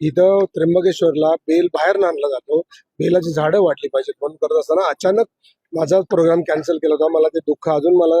इथं त्र्यंबकेश्वरला बेल बाहेर आणला जातो. बेलाची झाडं वाटली पाहिजेत म्हणून करत असताना अचानक माझा प्रोग्राम कॅन्सल केला होता. मला ते दुःख अजून मला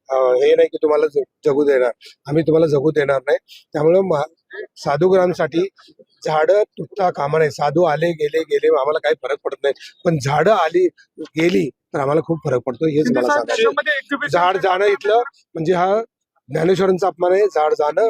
हे नाही की तुम्हाला जगू देणार. आम्ही तुम्हाला जगू देणार नाही. त्यामुळं साधूग्रामसाठी झाडं तुटता कामा नाही साधू आले गेले गेले आम्हाला काही फरक पडत नाही. पण झाडं आली गेली तर आम्हाला खूप फरक पडतो हेच मला सांगायचं झाड जाणं इथलं म्हणजे हा ज्ञानेश्वरांचा अपमान आहे. झाड जाणं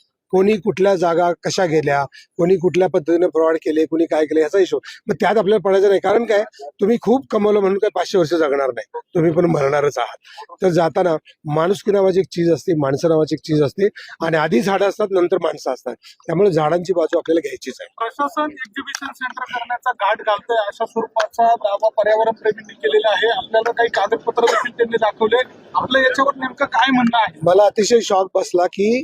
कोणी कुठल्या जागा कशा गेल्या कोणी कुठल्या पद्धतीने फ्रॉड केले कोणी काय केले याचा हिशोब. मग त्यात आपल्याला पडायचं नाही. कारण काय? तुम्ही खूप कमवलं म्हणून काय पाचशे वर्ष जगणार नाही. तुम्ही पण मरणारच आहात. तर जाताना माणुसकी नावाची एक चीज असते माणसं नावाची एक चीज असते आणि आधी झाडं असतात नंतर माणसं असतात. त्यामुळे झाडांची बाजू आपल्याला घ्यायचीच आहे. प्रशासन एक्झिबिशन सेंटर करण्याचा घाट घालतोय अशा स्वरूपाचा दावा पर्यावरण प्रेमींनी केलेला आहे. आपल्याला काही कागदपत्र देखील त्यांनी दाखवले. आपलं याच्यावर नेमकं काय म्हणणं आहे? मला अतिशय शॉक बसला की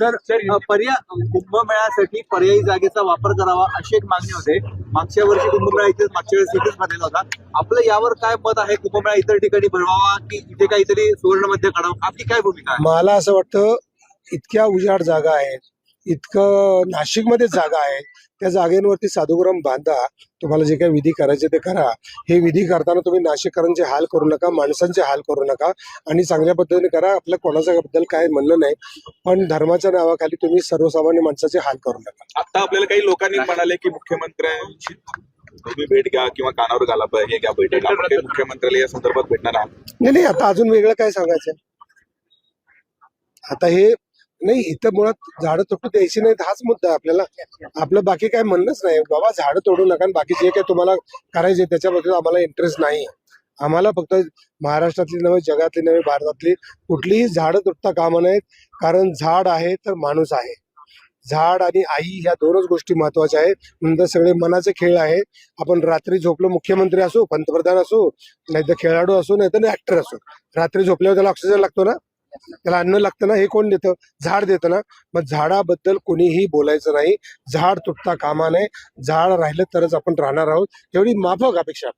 सर पर्याय कुंभमेळ्यासाठी पर्यायी जागेचा वापर करावा अशी एक मागणी होते. मागच्या वर्षी कुंभमेळा इथेच मागच्या वेळेस इथेच भरलेला होता. आपलं यावर काय मत आहे? कुंभमेळा इतर ठिकाणी भरवावा की इथे काहीतरी सुवर्णमध्ये काढावं? आपली काय भूमिका आहे? मला असं वाटतं इतक्या उजाड जागा आहेत इतकं नाशिकमध्ये जागा आहे त्या जागेवरती साधुग्राम बांधा. तुम्हाला जे काही विधी करायचे ते करा. हे विधी करताना तुम्ही नाशिककरांचे हाल करू नका माणसांचे हाल करू नका आणि चांगल्या पद्धतीने करा. आपल्या कोणाच्या बद्दल काय म्हणणं नाही पण धर्माच्या नावाखाली तुम्ही सर्वसामान्य माणसाचे हाल करू नका. आता आपल्याला काही लोकांनी म्हणाले की मुख्यमंत्र्यांची तुम्ही भेट घ्या किंवा कानावर घाला हे घ्या बैठक. मुख्यमंत्र्याला या संदर्भात भेटणार आहात? नाही नाही आता अजून वेगळं काय सांगायचं आता हे नाही इथं मुळात झाडं तुटू द्यायची नाहीत हाच मुद्दा आहे आपल्याला. आपलं बाकी काय म्हणणंच नाही. बाबा झाडं तोडू नका आणि बाकी जे काही तुम्हाला करायचे त्याच्याबद्दल आम्हाला इंटरेस्ट नाही. आम्हाला फक्त महाराष्ट्रातली नव्हे जगातली नव्हे भारतातली कुठलीही झाडं तुटता कामा नाहीत. कारण झाड आहे तर माणूस आहे. झाड आणि आई ह्या दोनच गोष्टी महत्त्वाच्या आहेत. नंतर सगळे मनाचे खेळ आहे. आपण रात्री झोपलो मुख्यमंत्री असो पंतप्रधान असो नाहीतर खेळाडू असो नाही तर ऍक्टर असो. रात्री झोपल्यावर त्याला ऑक्सिजन लागतो ना? त्याला अन्न लागतं ना हे कोण देतं? झाड देतं ना. मग झाडाबद्दल कोणीही बोलायचं नाही. झाड तुटता कामा नये. झाड राहिलं तरच आपण राहणार आहोत. तेवढी माफक अपेक्षा.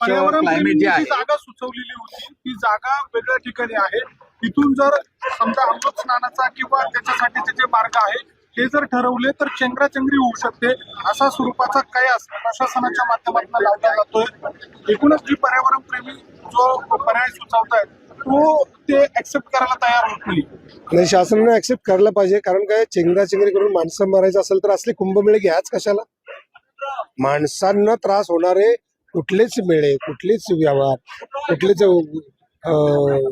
पर्यावरण जे जागा सुचवलेली होती ती जागा वेगळ्या ठिकाणी आहे. तिथून जर समजा अमृत स्नानाचा किंवा त्याच्यासाठीचे जे मार्ग आहे हे जर ठरवले तर चेंगराचेंगरी होऊ शकते. असा स्वरूपाचा कयास प्रशासनाच्या माध्यमातून लावला जातोय. एकूणच जी पर्यावरण प्रेमी जो पर्याय सुचवतायत तो ते ऍक्सेप्ट करायला तयार होत नाही नाही शासनाने ऍक्सेप्ट करायला पाहिजे कारण काय चेंगरा चेंगरी करून माणसं मारायचं असेल तर असले कुंभमेळे घ्याच कशाला? माणसांना त्रास होणारे कुठलेच मेळे कुठलेच व्यवहार कुठलेच अं,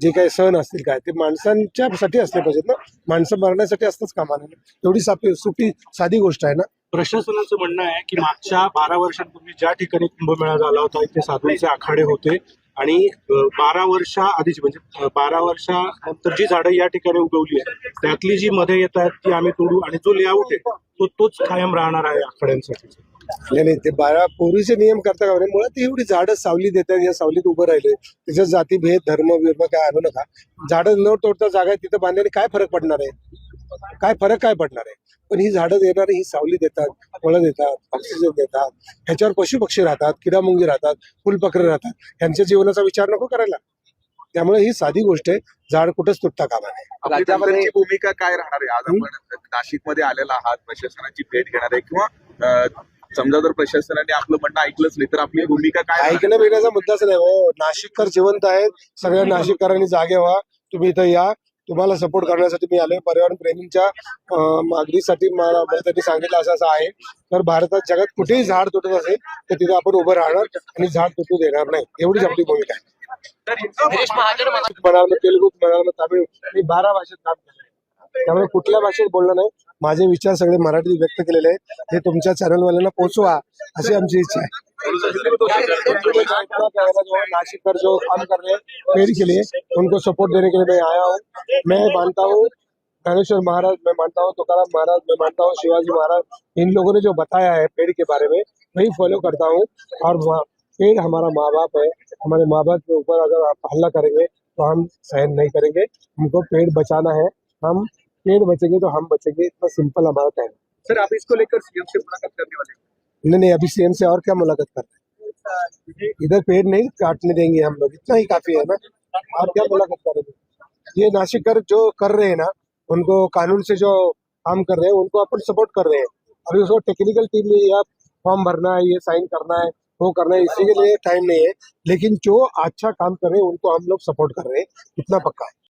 जे काही सण असतील काय ते माणसांच्यासाठी असले पाहिजेत ना. माणसं मरण्यासाठी असतंच कामा नये एवढी सापी सोपी साधी गोष्ट आहे ना. प्रशासनाचं म्हणणं आहे की मागच्या बारा वर्षांपूर्वी ज्या ठिकाणी कुंभमेळा झाला होता इथे साधूंचे आखाडे होते. आणि बारा वर्षा आधीची म्हणजे बारा वर्षानंतर जी झाडं या ठिकाणी उगवली आहेत त्यातली जी मध्ये येत आहेत ती आम्ही तोडू आणि जो लेआउट आहे तो तोच कायम राहणार आहे आकड्यांसाठी नाही नाही ते बारा पूर्वीचे नियम करता का मुळात एवढी झाडं सावली देतात या सावलीत उभं राहिले. त्याच्यात जातीभेद धर्म विर्म काय आणू नका. झाडं न तोडता जागा तिथं बांधल्याने काय फरक पडणार आहे? काय फरक काय पडणार आहे? पण ही झाडं देणारी ही सावली देतात फळं देतात ऑक्सिजन देतात ह्याच्यावर पशु पक्षी राहतात किडामुंगी राहतात फुलपकरे राहतात. ह्यांच्या जीवनाचा विचार नको करायला. त्यामुळे ही साधी गोष्ट आहे. झाड कुठंच तुटता कामा नये. भूमिका काय राहणार आहे? आज आपण नाशिकमध्ये आलेला आहात प्रशासनाची भेट घेणार आहे किंवा समजा जर प्रशासनाने आपलं म्हणणं ऐकलंच नाही तर आपली भूमिका काय? ऐकणं बिण्याचा मुद्दाच नाही हो. नाशिककर जिवंत आहेत. सगळ्या नाशिककरांनी जागे व्हा. तुम्ही इथं या. तुम्हाला सपोर्ट करण्यासाठी मी आलोय पर्यावरण प्रेमींच्या मागणीसाठी मला त्यांनी सांगितलं असं असं आहे तर भारतात जगात कुठेही झाड तुटत असेल तर तिथे आपण उभं राहणार आणि झाड तुटू देणार नाही एवढीच आपली भूमिका आहे तेलुगू म्हणाल तामिळ मी बारा भाषेत काम केलं त्यामुळे कुठल्या भाषेत बोलणं नाही. माझे विचार सगळे मराठीत व्यक्त केलेले आहेत. हे तुमच्या चॅनलवाल्यांना पोहोचवा अशी आमची इच्छा आहे. नासिक पर जो काम कर रहे पेड़ के लिए उनको सपोर्ट देने के लिए मैं आया हूँ. मैं मानता हूँ, ज्ञानेश्वर महाराज मैं मानता हूँ, तुकाराम महाराज मैं मानता हूँ, शिवाजी महाराज, इन लोगों ने जो बताया है पेड़ के बारे में वही फॉलो करता हूँ। और पेड़ हमारा माँ बाप है, हमारे माँ बाप के ऊपर अगर आप हल्ला करेंगे तो हम सहन नहीं करेंगे। हमको पेड़ बचाना है। हम पेड़ बचेंगे तो हम बचेंगे इतना सिंपल हमारा है। सर आप इसको लेकर सीएम से मुलाकात करने वाले नहीं नहीं अभी सीएम से और क्या मुलाकात कर रहे हैं? इधर पेड़ नहीं काटने देंगे हम लोग इतना ही काफ़ी है ना। और क्या मुलाकात करेंगे? ये नासिककर जो कर रहे हैं ना उनको कानून से जो काम कर रहे हैं उनको अपन सपोर्ट कर रहे हैं। अभी उसको टेक्निकल टीम में या फॉर्म भरना है ये साइन करना है वो करना है इसी के लिए टाइम नहीं है। लेकिन जो अच्छा काम कर रहे हैं उनको हम लोग सपोर्ट कर रहे हैं। इतना पक्का है।